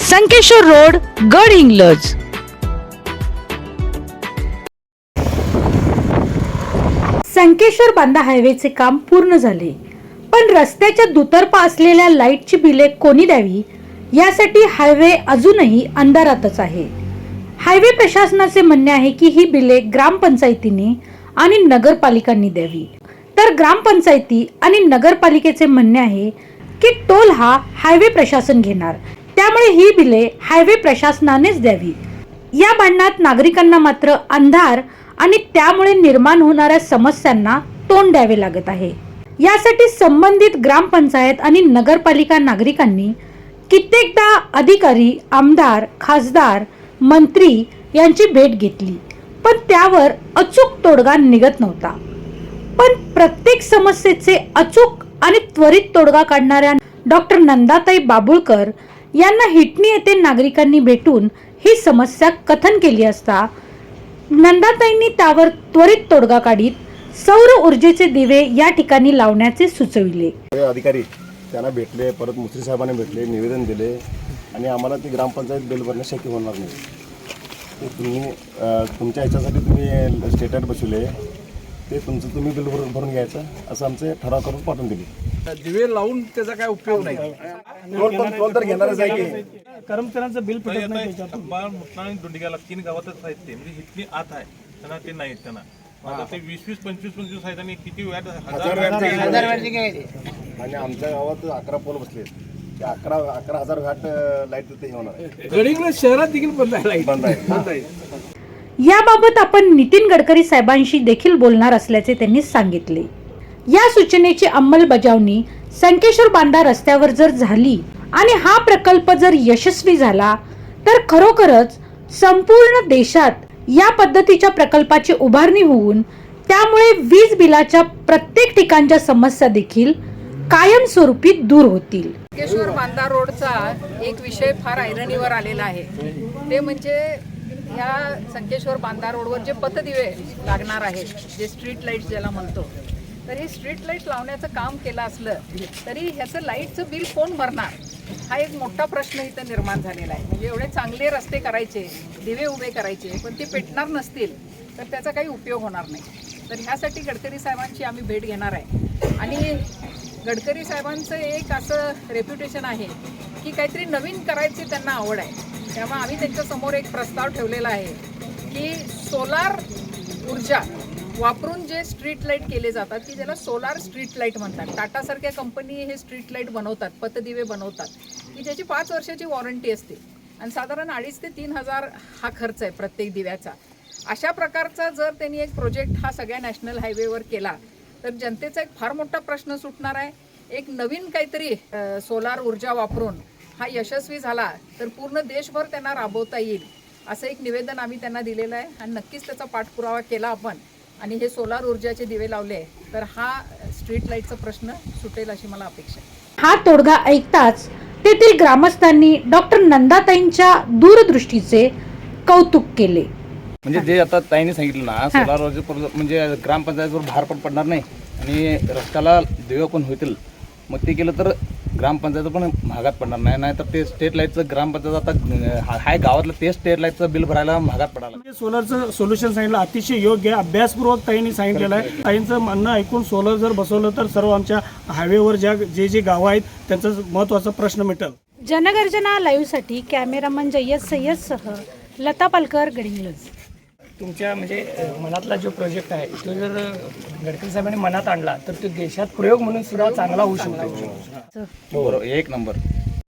Sankeshwar road Gadhinglaj. Sankeshwar बांधा हायवेचे काम पूर्ण झाले. पण रस्त्याच्या दुतर्फा असलेल्या लाईटची बिले कोणी द्यावी? यासाठी हायवे अजूनही अंधारातच आहे. हायवे प्रशासनाचे म्हणणे आहे की ही बिले ग्रामपंचायतीने आणि नगरपालिकांनी द्यावी. तर ग्रामपंचायती आणि नगरपालिकेचे म्हणणे आहे की टोल हा हायवे प्रशासन घेणार. त्यामुळे ही बिले हायवे प्रशासनानेच द्यावी. या भांडणात नागरिकांना मात्र अंधार आणि त्यामुळे निर्माण होणाऱ्या समस्यांना तोंड द्यावे लागत आहे. यासाठी संबंधित ग्रामपंचायत आणि नगरपालिका नागरिकांनी कित्येकदा अधिकारी आमदार खासदार मंत्री यांची भेट घेतली पण त्यावर अचूक तोडगा निघत नव्हता. पण प्रत्येक समस्येचे अचूक आणि त्वरित तोडगा काढणाऱ्या डॉक्टर नंदाताई बाबुळकर यांना हिटणी येथे नागरिकांनी भेटून ही समस्या कथन केली असता नंदाताईंनी त्यावर त्वरित तोडगा काढीत सौर ऊर्जेचे दिवे या ठिकाणी लावण्याचे सुचविले. अधिकारी त्यांना भेटले परत मुसरी साहेबांना भेटले निवेदन दिले आणि आम्हाला ती ग्रामपंचायत बिल भरणं शक्य होणार नाही. तुम्ही तुमच्या ह्याच्यासाठी तुम्ही स्टेटस बसवले. ते तुमचं तुम्ही बिल भरून भरून घ्यायचं असं आमचे ठराव करून पाठवून दिले. दिवे लावून त्याचा काय उपयोग नाही. टोल पण टोल तर घेणारच आहे की. कर्मचाऱ्यांचं बिल फिटत नाही मुठा आणि दोंडिगाला तीन गावातच आहेत ते. म्हणजे इथली आत आहे त्यांना ते नाहीत त्यांना. आता ते वीस वीस पंचवीस पंचवीस आहेत आणि किती हजार आणि आमच्या गावात अकरा पोल बसले ते अकरा अकरा हजार वॅट लाइट तिथे हे होणार आहे. गडिंग्लज शहरात देखील बंद आहे लाइट. बंद आहे. बंद आहे. याबाबत आपण नितीन गडकरी साहेबांशी देखील बोलणार असल्याचे त्यांनी सांगितले. या सूचनेची अंमलबजावणी संकेश्वर बांधा रस्त्यावर जर झाली आणि हा प्रकल्प जर यशस्वी झाला तर खरोखरच संपूर्ण देशात या पद्धतीच्या प्रकल्पाची उभारणी होऊन त्यामुळे वीज बिलाच्या प्रत्येक ठिकाणच्या समस्या देखील कायमस्वरूपी दूर होतील. केशवर बांधा रोडचा एक विषय फार ऐरणीवर आलेला आहे. ते म्हणजे ह्या संकेश्वर बांधा रोडवर जे पथदिवे लागणार आहेत जे स्ट्रीट लाइट ज्याला म्हणतो तर हे स्ट्रीट लाइट लावण्याचं काम केलं असलं तरी ह्याचं लाईटचं बिल कोण भरणार? हा एक मोठा प्रश्न इथं निर्माण झालेला आहे. म्हणजे एवढे चांगले रस्ते करायचे दिवे उभे करायचे पण ते पेटणार नसतील तर त्याचा काही उपयोग होणार नाही. तर ह्यासाठी गडकरी साहेबांची आम्ही भेट घेणार आहे. आणि गडकरी साहेबांचं एक असं रेप्युटेशन आहे की काहीतरी नवीन करायची त्यांना आवड आहे. त्यामुळे आम्ही त्यांच्यासमोर एक प्रस्ताव ठेवलेला आहे की सोलार ऊर्जा वापरून जे स्ट्रीट लाइट केले जातात की ज्याला सोलार स्ट्रीट लाइट म्हणतात. टाटासारख्या कंपनी हे स्ट्रीट लाइट बनवतात पतदिवे बनवतात. की ज्याची पाच वर्षाची वॉरंटी असते. आणि साधारण अडीच ते तीन हजार हा खर्च आहे प्रत्येक दिव्याचा. अशा प्रकारचा जर त्यांनी एक प्रोजेक्ट हा सगळ्या नॅशनल हायवेवर केला तर जनतेचा एक फार मोठा प्रश्न सुटणार आहे. एक नवीन काहीतरी सोलार ऊर्जा वापरून हा यशस्वी झाला तर पूर्ण देशभर त्यांना राबवता येईल असं एक निवेदन आम्ही त्यांना दिलेलं आहे. आणि नक्कीच त्याचा पाठपुरावा केला आपण. आणि हे सोलार ऊर्जाचे दिवे लावले तर हा स्ट्रीट लाईटचा प्रश्न सुटेल अशी मला अपेक्षा आहे. हा तोडगा ऐकताच तेथील ग्रामस्थांनी डॉक्टर नंदाताईंच्या दूरदृष्टीचे कौतुक केले. म्हणजे जे आता ताईने सांगितलं ना सोलार ऊर्जा म्हणजे ग्रामपंचायतवर भार पण पडणार नाही आणि रस्त्याला देव पण होतील मग ते केलं तर ग्रामपंचायत पण महागात पडणार नाही नाहीतर ते स्टेट लाईटचं ग्रामपंचायत आता हाय गावातलं ते स्टेट लाईटचं बिल भरायला महागात पडायला म्हणजे सोलरचं सोल्युशन सांगितलं अतिशय योग्य अभ्यासपूर्वक ताईंनी सांगितलेलं आहे. ताईंचं म्हणणं ऐकून सोलर जर बसवलं तर सर्व आमच्या हायवेवर ज्या जे जे गावं आहेत त्यांचा महत्त्वाचा प्रश्न मिटेल. जनगर्जना लाईव्हसाठी कॅमेरामन जय्यद सय्यदसह लता पालकर गडिंग्लज तुमच्या म्हणजे मनातला जो प्रोजेक्ट आहे तो जर गडकरी साहेबांनी मनात आणला तर तो देशात प्रयोग म्हणून सुद्धा चांगला होऊ शकतो. हो, बरोबर. एक नंबर.